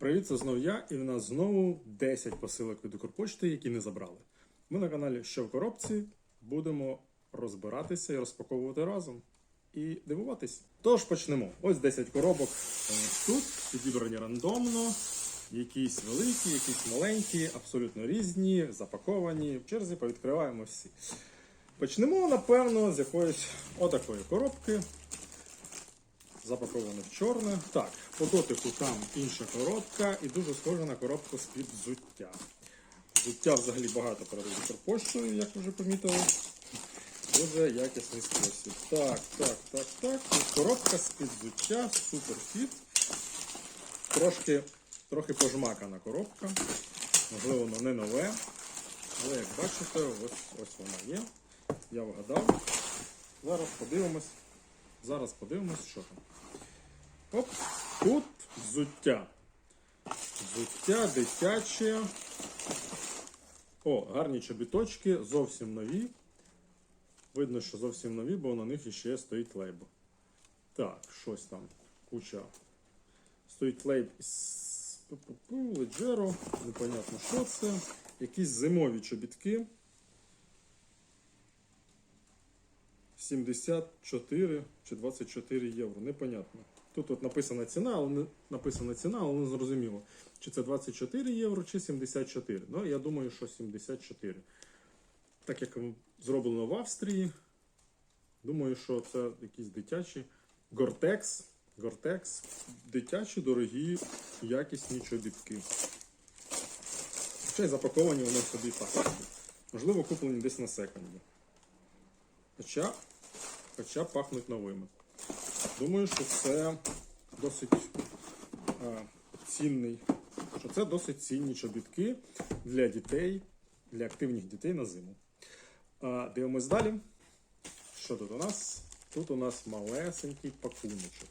Привіт, це знову я, і в нас знову 10 посилок від Укрпочти, які не забрали. Ми на каналі Що в коробці будемо розбиратися і розпаковувати разом і дивуватись. Тож почнемо. Ось 10 коробок е, тут, підібрані рандомно. Якісь великі, якісь маленькі, абсолютно різні, запаковані. В черзі повідкриваємо всі. Почнемо, напевно, з якоїсь отакої коробки запаковане в чорне. Так, по дотику там інша коробка і дуже схожа на коробку з-під взуття. Взуття взагалі багато передають поштою, як вже помітили. Дуже якісний спосіб. Так, так, так, так. Тут коробка з-під взуття, суперфіт. Трошки, трохи пожмакана коробка. Можливо, воно не нове. Але як бачите, ось, ось вона є. Я вгадав. Зараз подивимось. Зараз подивимось, що там. Оп, тут взуття. Взуття дитяче. О, гарні чобіточки, зовсім нові. Видно, що зовсім нові, бо на них іще стоїть лейбл. Так, щось там. Куча. Стоїть лейб із леджеро. Непонятно, що це. Якісь зимові чобітки. 74 чи 24 євро. Непонятно. Тут от написана ціна, але не написана ціна, але не зрозуміло, чи це 24 євро, чи 74. Ну, я думаю, що 74. Так як зроблено в Австрії, думаю, що це якісь дитячі Гортекс. Гортекс, дитячі, дорогі, якісні чобітки. Хоча й запаковані вони собі так. Можливо, куплені десь на секунді. Хоча, хоча пахнуть новими. Думаю, що це досить е, цінний, що це досить цінні чобітки для дітей, для активних дітей на зиму. Е, дивимось далі. Що тут у нас? Тут у нас малесенький пакуночок.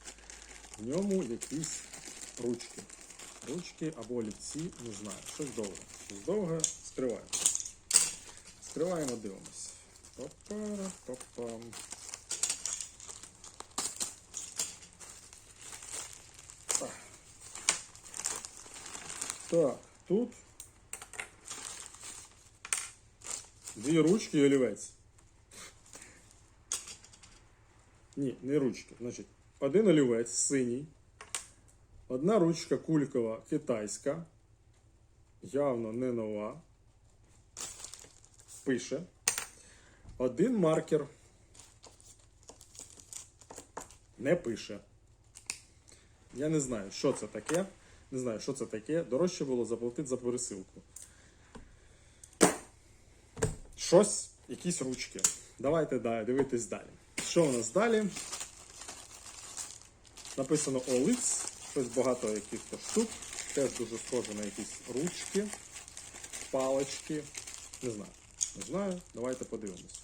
В ньому якісь ручки. Ручки або олівці, не знаю. Щось довге. Щось довге. Скриваємо. Скриваємо, дивимось. Па-пара-па-пам. Так, тут дві ручки і олівець. Ні, не ручки. Значить, один олівець синій, одна ручка кулькова китайська, явно не нова. Пише. Один маркер не пише. Я не знаю, що це таке. Не знаю, що це таке. Дорожче було заплатити за пересилку. Щось, якісь ручки. Давайте далі, дивитись далі. Що у нас далі? Написано OLX. Щось багато якихось штук. Теж дуже схоже на якісь ручки, палички. Не знаю. Не знаю. Давайте подивимось.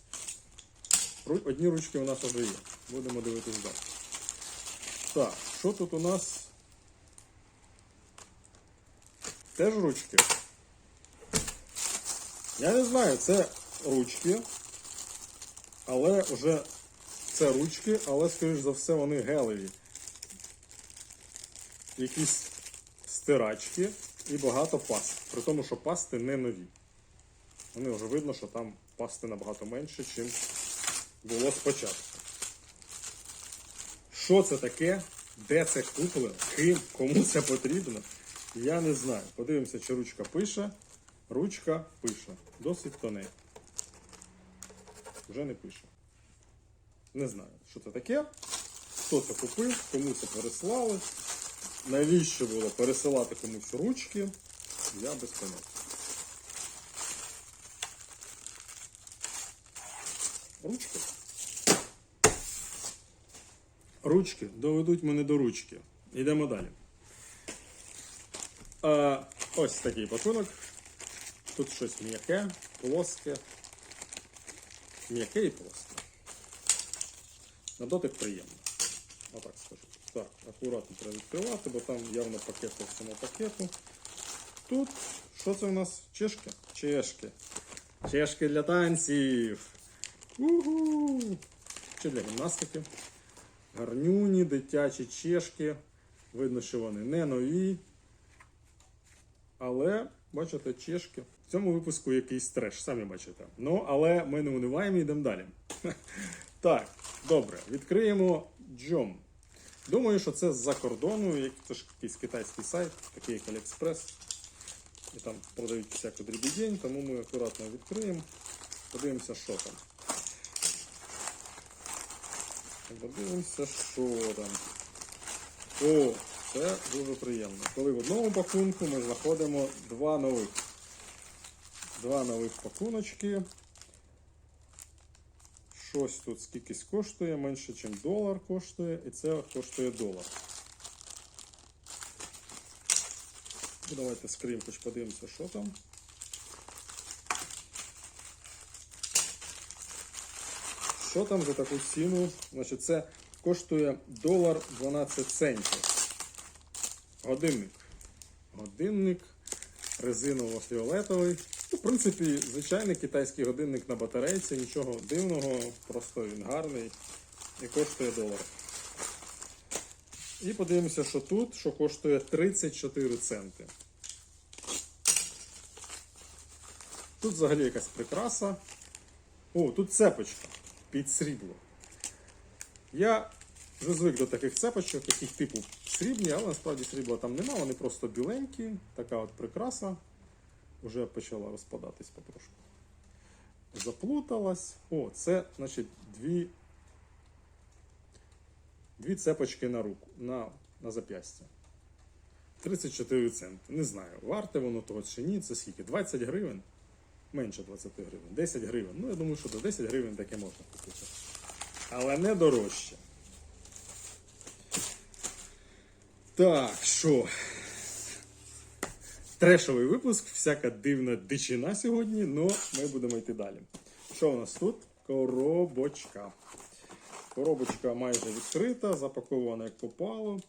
Одні ручки у нас вже є. Будемо дивитись далі. Так, що тут у нас? Теж ручки. Я не знаю, це ручки. Але вже це ручки, але, скоріш за все, вони гелеві. Якісь стирачки і багато паст. При тому, що пасти не нові. Вони вже видно, що там пасти набагато менше, ніж було спочатку. Що це таке? Де це куплено? Ким? Кому це потрібно? Я не знаю. Подивимося, чи ручка пише. Ручка пише. Досить тоненька. Вже не пише. Не знаю, що це таке. Хто це купив, кому це переслали. Навіщо було пересилати комусь ручки? Я без поняття. Ручки. Ручки доведуть мене до ручки. Йдемо далі. А, ось такий пакунок. Тут щось м'яке, плоске. М'яке і плоске. На дотик приємно. Отак скажу. Так, акуратно треба відкривати, бо там явно пакет по всьому пакету. Тут що це у нас? Чешки? Чешки. Чешки для танців. Угу. Чи для гімнастики. Гарнюні, дитячі чешки. Видно, що вони не нові. Але, бачите, чешки. В цьому випуску якийсь треш, самі бачите. Ну, але ми не униваємо і йдемо далі. Так, добре, відкриємо Джом. Думаю, що це з-за кордону, це ж якийсь китайський сайт, такий як AliExpress. І там продають всяку дрібідень, тому ми акуратно відкриємо. Подивимося, що там. Подивимося, що там. О, це дуже приємно. Коли в одному пакунку ми знаходимо два нових. Два нових пакуночки. Щось тут скількись коштує, менше, ніж долар коштує, і це коштує долар. Ну, Давайте скрім хоч подивимося, що там. Що там за таку ціну? Значить, це коштує долар 12 центів. Годинник. Годинник резиново-фіолетовий. Ну, в принципі, звичайний китайський годинник на батарейці, нічого дивного, просто він гарний і коштує долар. І подивимося, що тут, що коштує 34 центи. Тут взагалі якась прикраса. О, тут цепочка під срібло. Я вже звик до таких цепочок, таких типу срібні, але насправді срібла там нема, вони просто біленькі. Така от прикраса. Вже почала розпадатись потрошку. Заплуталась. О, це, значить, дві, дві цепочки на руку, на, на зап'ястя. 34 центи. Не знаю, варте воно того чи ні. Це скільки? 20 гривень? Менше 20 гривень. 10 гривень. Ну, я думаю, що до 10 гривень таке можна купити. Але не дорожче. Так, що? Трешовий випуск, всяка дивна дичина сьогодні, але ми будемо йти далі. Що у нас тут? Коробочка. Коробочка майже відкрита, запакована як попало.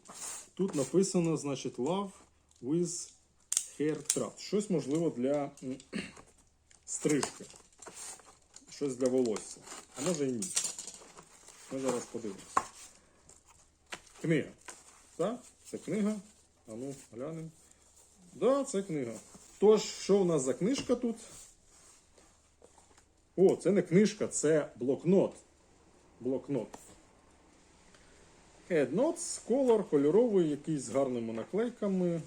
Тут написано, значить, Love with Hair Trap. Щось можливо для стрижки. Щось для волосся. А може і ні. Ми зараз подивимося. Книга. Так? Це книга. А ну, глянемо. Да, це книга. Тож, що у нас за книжка тут? О, це не книжка, це блокнот. Блокнот. Head колор кольоровий, якийсь з гарними наклейками.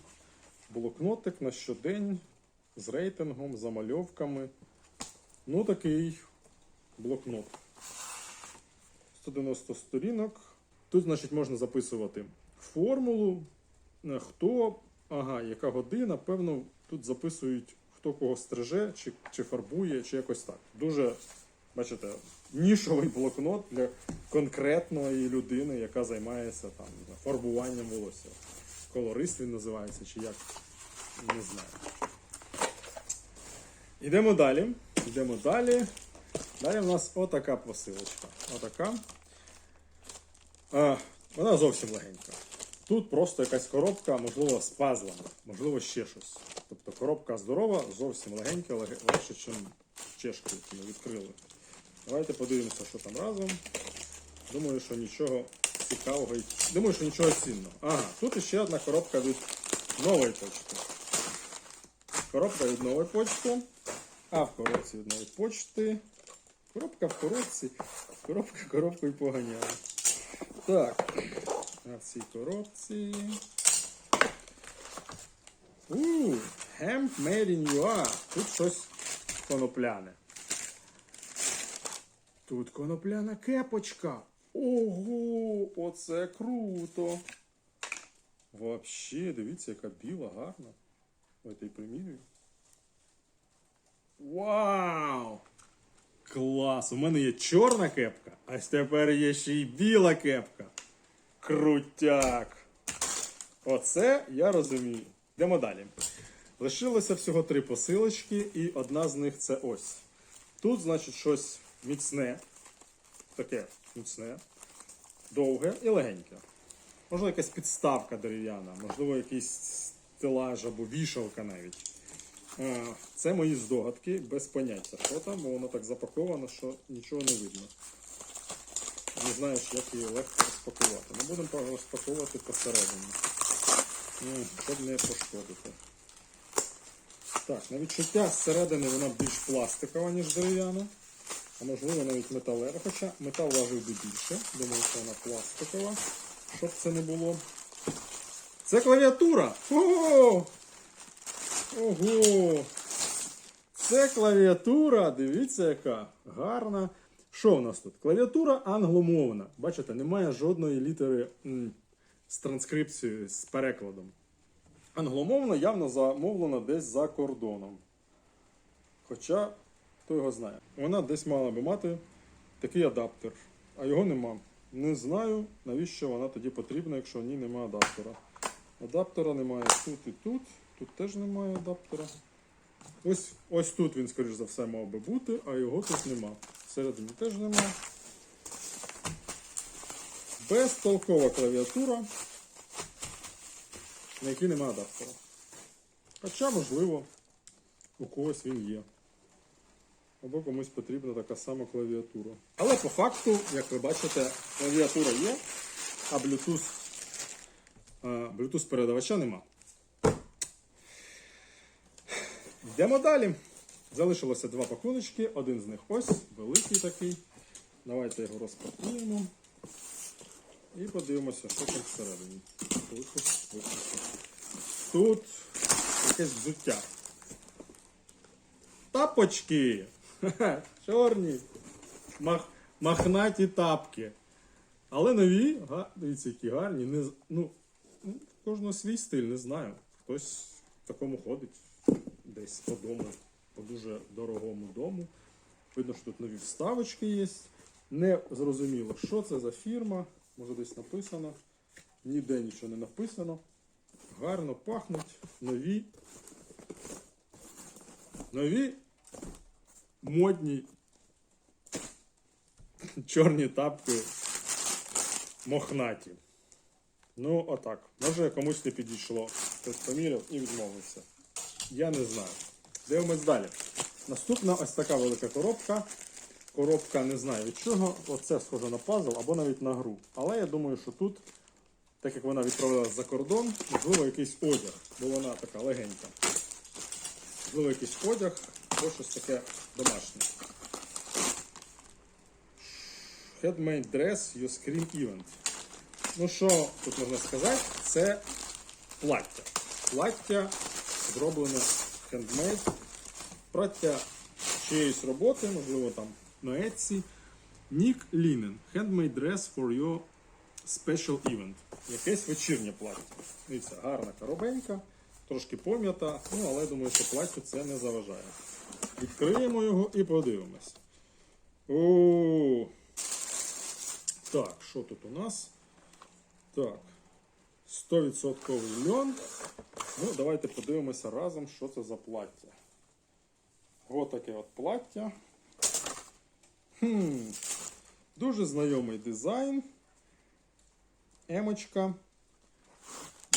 Блокнотик на щодень з рейтингом, замальовками. Ну, такий блокнот. 190 сторінок. Тут, значить, можна записувати формулу, е, хто, ага, яка година, певно, тут записують, хто кого стриже, чи, чи фарбує, чи якось так. Дуже, бачите, нішовий блокнот для конкретної людини, яка займається там, фарбуванням волосся. Колорист він називається, чи як, не знаю. Йдемо далі. Йдемо далі. Далі в нас отака посилочка. Отака. А, вона зовсім легенька. Тут просто якась коробка, можливо, з пазлами, можливо, ще щось. Тобто коробка здорова, зовсім легенька, легше, ніж чешки, які ми відкрили. Давайте подивимося, що там разом. Думаю, що нічого цікавого. Думаю, що нічого цінного. Ага, тут ще одна коробка від нової почти. Коробка від нової почти. А в коробці від нової почти. Коробка в коробці. Коробка коробкою поганяє. Так. А в цій коробці. У, hemp made. Тут щось конопляне. Тут конопляна кепочка. Ого, оце круто. Вообще, дивіться, яка біла, гарна. Ось і примірюю. Вау! Клас! У мене є чорна кепка, а тепер є ще й біла кепка. Крутяк! Оце я розумію. Йдемо далі. Лишилося всього три посилочки, і одна з них це ось. Тут, значить, щось міцне, таке міцне, довге і легеньке. Можливо, якась підставка дерев'яна, можливо, якийсь стелаж або вішалка навіть. Е, Це мої здогадки, без поняття, що там, бо воно так запаковано, що нічого не видно. Не знаєш, як її легко розпакувати. Ми будемо розпаковувати посередині. М, Щоб не пошкодити. Так, на відчуття зсередини вона більш пластикова, ніж дерев'яна. А можливо навіть металева, хоча метал важив би більше. Думаю, що вона пластикова, щоб це не було. Це клавіатура! Ого! Ого! Це клавіатура, дивіться, яка гарна. Що в нас тут? Клавіатура англомовна. Бачите, немає жодної літери з транскрипцією, з перекладом. Англомовна явно замовлена десь за кордоном. Хоча, хто його знає. Вона десь мала би мати такий адаптер, а його нема. Не знаю, навіщо вона тоді потрібна, якщо в ній немає адаптера. Адаптера немає тут і тут. Тут теж немає адаптера. Ось, ось тут він, скоріш за все, мав би бути, а його тут нема. Всередині теж нема. Безтолкова клавіатура, на якій немає адаптера. Хоча, можливо, у когось він є. Або комусь потрібна така сама клавіатура. Але по факту, як ви бачите, клавіатура є, а Bluetooth, Bluetooth передавача нема. Йдемо далі. Залишилося два пакуночки. Один з них ось, великий такий. Давайте його розпакуємо. І подивимося, що там всередині. Тут якесь взуття. Тапочки! Чорні. Мах, махнаті тапки. Але нові, га, дивіться, які гарні. Не, ну, ну, кожного свій стиль, не знаю. Хтось в такому ходить десь по дому, по дуже дорогому дому. Видно, що тут нові вставочки є. Не зрозуміло, що це за фірма. Може десь написано. Ніде нічого не написано. Гарно пахнуть. Нові. Нові модні чорні тапки мохнаті. Ну, отак. Може комусь не підійшло. Хтось поміряв і відмовився. Я не знаю. Дивимось далі. Наступна ось така велика коробка. Коробка не знаю від чого. Оце схоже на пазл або навіть на гру. Але я думаю, що тут, так як вона відправилася за кордон, можливо, якийсь одяг, бо вона така легенька. Можливо, якийсь одяг, або щось таке домашнє. Handmade dress, your screen event. Ну що тут можна сказати? Це плаття. Плаття зроблене хендмейд. Плаття чиєїсь роботи, можливо, там на Etsy. Нік Лінен. Handmade dress for your special event. Якесь вечірнє плаття. Дивіться, гарна коробенька, трошки пом'ята, ну але думаю, що платтю це не заважає. Відкриємо його і подивимось. О, так, що тут у нас? Так. 100% льон. Ну, давайте подивимося разом, що це за плаття. Ось таке от плаття. Хм. Дуже знайомий дизайн. Емочка.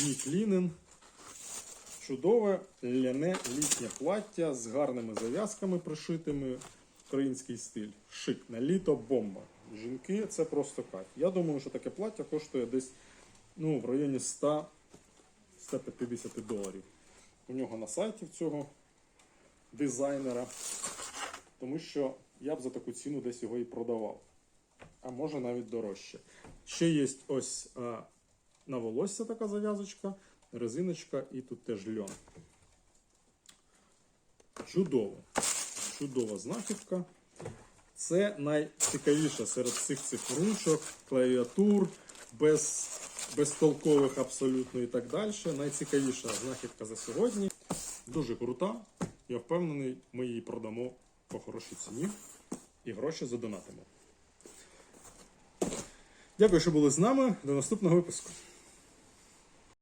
Нік Лінен. Чудове ляне літнє плаття з гарними зав'язками пришитими. Український стиль. Шик на літо бомба. Жінки це просто кайф. Я думаю, що таке плаття коштує десь ну, в районі 100 150 доларів. У нього на сайті в цього дизайнера. Тому що я б за таку ціну десь його і продавав. А може навіть дорожче. Ще є ось а, на волосся така зав'язочка, резиночка і тут теж льон. Чудово. Чудова знахідка. Це найцікавіше серед всіх цих ручок, клавіатур, без, безтолкових абсолютно і так далі. Найцікавіша знахідка за сьогодні. Дуже крута. Я впевнений, ми її продамо по хорошій ціні і гроші задонатимо. Дякую, що були з нами. До наступного випуску.